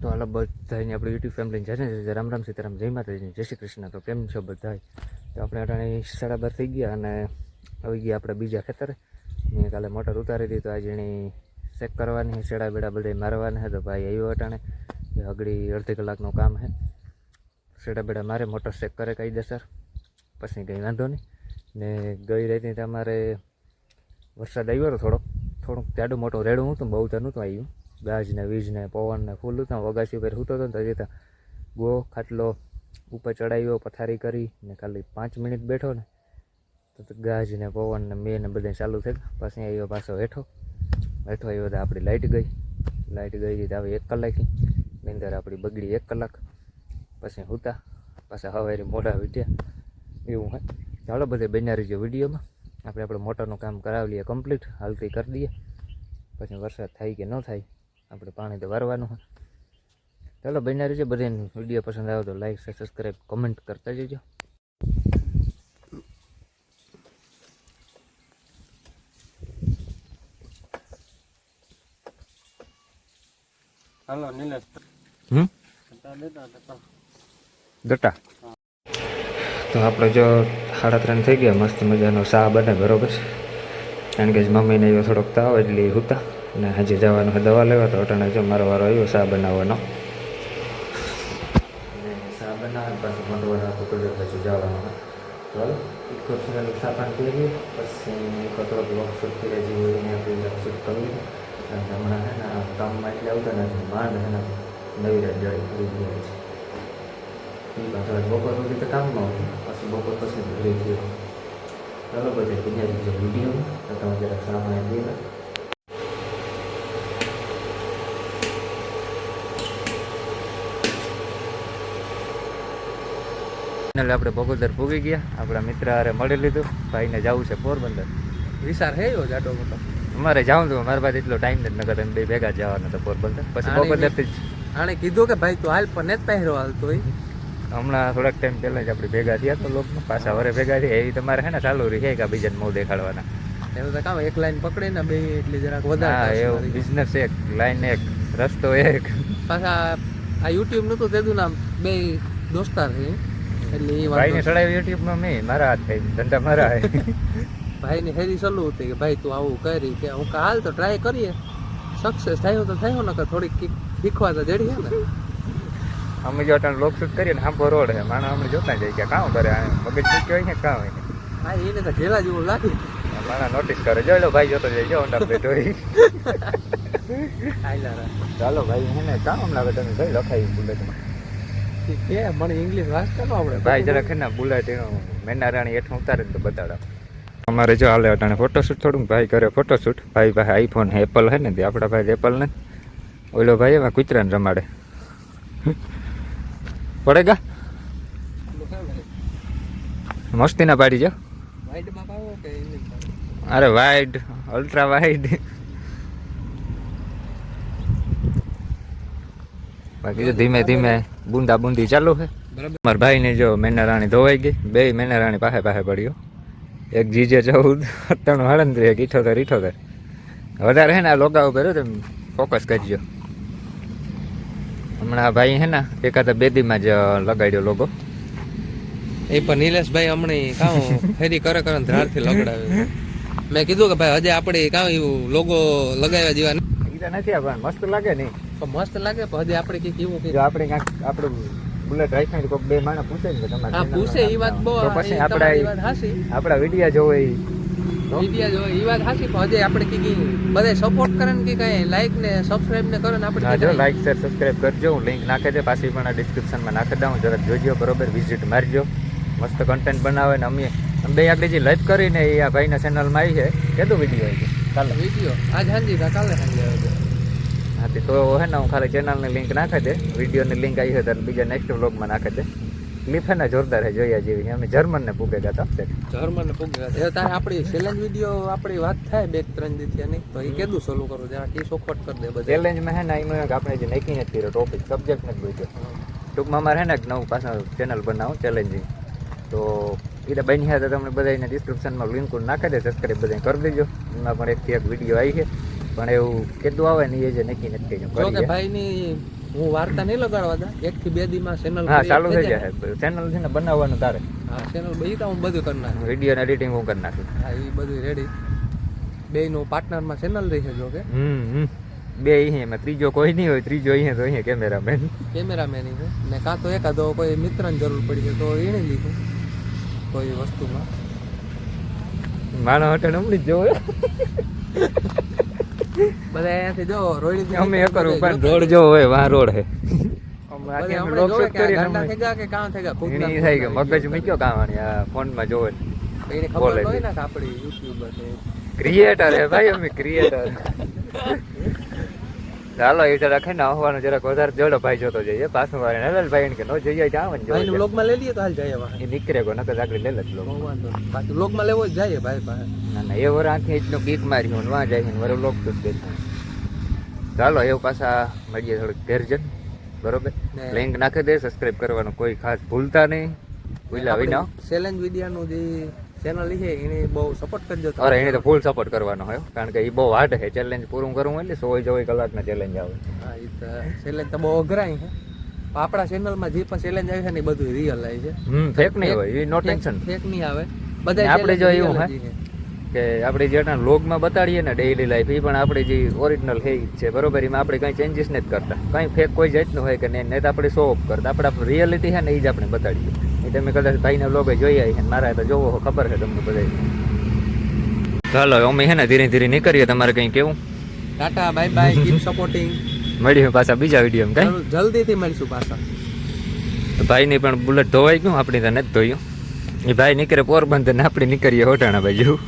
તો હાલ બધાને આપણી યુટ્યુબ ફેમિલી જય રામ રામ સીતારામ, જય માતાજી, જય શ્રી કૃષ્ણ. તો કેમ છો બધા તો આપણે અટાણે સાડા બાર થઈ ગયા અને આવી ગયા આપણે બીજા ખેતરે. મેં કાલે મોટર ઉતારી હતી તો આજે એની ચેક કરવાની છે, શેડા બેડા બધા મારવાના છે. તો ભાઈ આવ્યો અટાણે અગડી અડધી કલાકનું કામ છે. શેડા બેડા મારે મોટર ચેક કરે કાયદેસર પછી કંઈ વાંધો નહીં. ને ગઈ રાતની તમારે વરસાદ આવ્યો હતો થોડોક, થોડુંક જાડું મોટું રેડું હતું બહુ તો નહોતું આવ્યું. ગાજ વીજને, પવનને ફૂલ હતું વગાસી ઉપર સૂતો હતો ને તો ત્યાં ગો ખાટલો ઉપર ચડાવ્યો, પથારી કરી ને ખાલી પાંચ મિનિટ બેઠો ને, તો તો ગાજ ને પવન ને મેં ને બધા ચાલુ થઈ ગયા પછી આવ્યો પાછો હેઠો. હેઠો આવ્યો તો આપણી લાઇટ ગઈ. લાઇટ ગઈ હતી આવી એક કલાકની નીંદર આપણી બગડી એક કલાક. પછી હૂતા પાછા હવારી મોઢા વીટ્યા. એવું હે. ચાલો બધે બન્યા રહીજો વિડીયોમાં. આપણે આપણે મોટરનું કામ કરાવી લઈએ કમ્પ્લીટ. હાલતી કરી દઈએ. પછી વરસાદ થાય કે ન થાય આપણે પાણી તો વારવાનું હોય. ચાલો બન્યા રહેજો. બધાને વીડિયો પસંદ આવે તો લાઈક સબસ્ક્રાઈબ કમેન્ટ કરતા જજો. હાલો નિલેશ. હમ? ગટા તો આપણે જો સાડા ત્રણ થઈ ગયા. મસ્ત મજાનો શાહ બને બરોબર કારણ કે મમ્મીને એવો થોડોક તાવ એટલે હુતા. ને હજી જવાનું દવા લેવા, તો અટાણે જો મારો વારો આવ્યો શા બનાવવાનો? અને શા બનાવે, પાછું મંડવા રાખો તો પાછું જવાનું તો હાલો નુકસાન લઈએ, પછી કચરો બ્લોક લોક શૂટ કરી જેવું એને આપણે શૂટ કરી અને હમણાં છે ને કામમાં એટલે આવતા નથી માંડ છે ને નવી રાત જડી કરી ગયા છે. એ પાછળ બપોર સુધી તો કામમાં આવતું પછી બપોર પછી ઘરે ગયો ચાલો પછી બીજા જે વીડિયો તો તમે જરાક સામાન્ય દે એટલે આપણે ભગોદર પૂગી ગયા. આપણા મિત્ર હારે મળી લીધું. ભાઈને જવું છે પોરબંદર. વિચાર હે એવો જાડો મોટો? અમારે જવું હતું મારા પાસે એટલો ટાઈમ નથી નગર બે ભેગા જ જવાના હતા પોરબંદર. પછી પોરબંદરથી જ. આણે કીધું કે ભાઈ તું હાલ પણ જ પહેરો હાલતો હોય હમણાં થોડાક ટાઈમ પહેલાં જ આપણે ભેગા થયા તો લોકો પાછા વરે ભેગા થયા. એવી તમારે હે ને ચાલુ રહી કે બીજાને મોં દેખાડવાના? એવું તો કામ એક લાઈન પકડી ને બે એટલી જરાક વધારે એવું બિઝનેસ એક લાઈન એક રસ્તો એક. પાછા આ યુટ્યુબનું તો તેનું નામ બે દોસ્તાર છે. એટલે એ ભાઈને ચડાવ્યું યુટ્યુબમાં મેં મારા હાથ થઈ ધંધા મારા હે ભાઈ ની હેરી સલું હતી કે ભાઈ તું આવું કરી કે હું કે હાલ તો ટ્રાય કરીએ. સક્સેસ થયો તો થયો ને કે થોડીક શીખવા તો જડી હે ને. અમે જો અટાણે લોક શૂટ કરીએ ને હાંભો રોડ હે. માણસ અમે જોતા જાય કે કામ કરે આ મગજ મૂક્યો હોય ને કામ હોય હા એને તો ઘેલા જેવું લાગે. માણસ નોટિસ કરે. જોઈ લો ભાઈ જોતો જાય જો અંડા બેઠો. ચાલો ભાઈ હે ને કામ લાગે તમે લખાય લખાઈ બુલેટમાં કે મને ઇંગ્લિશ વાંચતા ન આવડે. ભાઈ જરા છે ને બુલેટ એનું મેના રાણી ઉતારે તો બતાડા. અમારે જો હાલે અટાણે ફોટોશૂટ થોડુંક ભાઈ કરે ફોટોશૂટ ભાઈ ભાઈ આઈફોન એપલ હે ને તે આપણા ભાઈ એપલ ને ઓલો ભાઈ એમાં કૂતરાને રમાડે. પડેગા મસ્તી ના પાડી જો. વાઈટમાં પાવો કે ઇંગ્લિશમાં અરે વાઇડ અલ્ટ્રા વાઇડ બાકી તો ધીમે ધીમે બુંદા બુંદી ચાલુ છે. બરાબર. મારા ભાઈને જો મેના રાણી ધોવાઈ ગઈ બે મેના રાણી પાસે પાસે પડ્યો. એક જીજે ચૌદ સત્તાણું હળંદ્રી એક ઇઠોતેર ઇઠોતેર. વધારે હે ને આ લોગા ઉપર તમે ફોકસ કરજો. હમણાં ભાઈ હે ને એકાદ બેદીમાં જ લગાડ્યો લોગો. એ પણ નિલેશભાઈ હમણાં કાં ફેરી કરે કરે ધારથી લગડાવ્યો મેં કીધું કે ભાઈ હજે આપણે કાં એવું લોગો લગાવ્યા જેવા તો નથી આપવાના મસ્ત લાગે નહીં પણ મસ્ત લાગે પણ હજી આપણે કંઈક એવું કંઈક આપણે કાંઈક આપણું બુલેટ રાખ્યા ને કોઈક બે માણસ પૂછે ને તમારે હા પૂછે એ વાત બહુ તો પછી આપણા આપણા વિડીયા જોવે એ. વિડિયા જોવે એ વાત હાસી પણ હજી આપણે કીધી બધે સપોર્ટ કરે ને કે કઈ લાઈક ને સબસ્ક્રાઇબ ને કરો ને આપણે હા જો લાઈક શેર સબસ્ક્રાઇબ કરજો હું લિંક નાખે છે પાછી પણ ડિસ્ક્રિપ્શનમાં નાખી દઉં જરાક જોજો બરોબર વિઝિટ મારજો. મસ્ત કન્ટેન્ટ બનાવે ને અમે બે આગળ જે લાઈવ કરીને એ આ ભાઈના ચેનલમાં આવી છે. કેટલું વીડિયો આવી છે ચાલો વીડિયો. આજ હાંજી કા કાલે હાંજી આવે હા તે તો હે ને હું ખાલી ચેનલની લિંક નાખે છે. વિડીયોની લિંક આવી છે ત્યારે બીજા નેક્સ્ટ વ્લોગમાં નાખે છે. ક્લિપ હે ને જોરદાર છે જોયા જેવી. અમે જર્મનને પૂગે ગયા હતા જર્મન પૂગે એ તારે આપણી ચેલેન્જ વીડિયો આપણી વાત થાય બે ત્રણ દિવસ નહીં તો એ કેદું સોલું કરું? જરા એ સોખવટ કરી દે બધે ચેલેન્જમાં હે ને એમાં આપણે જે નક્કી નથી ટોપિક સબ્જેક્ટ નથી પૂછ્યો. ટૂંકમાં અમારે હે ને એક નવું પાછું ચેનલ બનાવું ચેલેન્જિંગ તો એ બન્યા બની તો તમને બધાને ડિસ્ક્રિપ્શનમાં લિંક નાખી દે સબસ્ક્રાઈબ બધા કરી દેજો. એમાં પણ એકથી એક વીડિયો આવી છે. પણ એવું કેટલું આવે ને એ જે નક્કી નથી જો કે ભાઈની હું વાર્તા નહીં લગાડવા દા. એક થી બે દી માં ચેનલ હા ચાલુ થઈ જાય. ચેનલ છે ને બનાવવાનું તારે. હા ચેનલ બધી તો હું બધું કરી નાખું. વીડિયો ને એડિટિંગ હું કરી નાખું. હા એ બધું રેડી બે નું પાર્ટનરમાં ચેનલ રહી છે જો કે. બે અહીંયા ત્રીજો કોઈ નહીં હોય. ત્રીજો અહીંયા તો અહીંયા કેમેરામેન કેમેરામેન ને કાં તો એકાદો કોઈ મિત્રની જરૂર પડી છે તો એને લીધું. કોઈ વસ્તુમાં. માણસ હટે હમણાં જ જોવે બધા અહીંયાથી જો રોયડી અમે એક પણ રોડ જો હોય વાં રોડ હે. મગજ મૂક્યો કાવાની આ ફોનમાં જોવે એને ખબર હોય ને આપણી યુટ્યુબર ક્રિએટર હે ભાઈ અમે ક્રિએટર ચાલો એ રાખે ને આવવાનું જરાક વધારે જોડો ભાઈ જોતો જઈએ. પાછું વારે નરેલ ભાઈ કે નો જઈએ તો આવે ને ભાઈ વ્લોગમાં લઈ લઈએ તો હાલ જઈએ એ નીકળે કો નકર આગળ લે જ લોકો બાકી વાંધો માં લેવો જઈએ જાય ભાઈ પાસે. ના ના એ વર આંખે એટલું કીક માર્યો ને વાં જાય ને વર લોક તો દે ચાલો એવું પાછા મળીએ થોડુંક ઘેર જન બરોબર? લિંક નાખી દે સબસ્ક્રાઇબ કરવાનું કોઈ ખાસ ભૂલતા નહીં. ભૂલ્યા વિના. ચેલેન્જ વિડિયાનું જે ચેનલ છે એને બહુ સપોર્ટ કરજો અરે એને તો ફૂલ સપોર્ટ કરવાનો હોય કારણ કે એ બહુ હાર્ડ છે. ચેલેન્જ પૂરું કરવું એટલે સો ચોવીસ કલાકના ચેલેન્જ આવે. હા એ તો ચેલેન્જ તો બહુ અઘરાય છે. આપણા ચેનલમાં જે પણ ચેલેન્જ આવે છે ને એ બધું રિયલ આવે છે. હમ ફેક નહીં હોય એ નો ટેન્શન ફેક નહીં આવે. બધા આપણે જો એવું હોય કે આપણે જે લોગમાં બતાડીએ ને ડેઈલી લાઈફ એ પણ આપણે જે ઓરિજિનલ હે છે. બરોબર એમાં આપણે કંઈ ચેન્જીસ નથી કરતા. કંઈ ફેક કોઈ જાતનું હોય કે નહીં તો આપણે શો ઓફ કરતા. આપણું રિયાલિટી છે ને એ જ આપણે બતાડીએ. એ તમે કદાચ ભાઈને લોગ જોઈ આવી છે મારા તો જોવો ખબર છે તમને બધા ચાલો અમે હે ને ધીરે ધીરે નીકળીએ તમારે કંઈ કેવું? Tata bye bye keep supporting મળીએ પાછા બીજા વીડિયો કઈ? જલ્દીથી મળીશું પાછા. ભાઈની પણ બુલેટ ધોવાઈ ગયું આપણી તો નથી ધોયું. એ ભાઈ નીકળે પોરબંદર ને આપણે નીકળીએ હોટાણા બાજુ.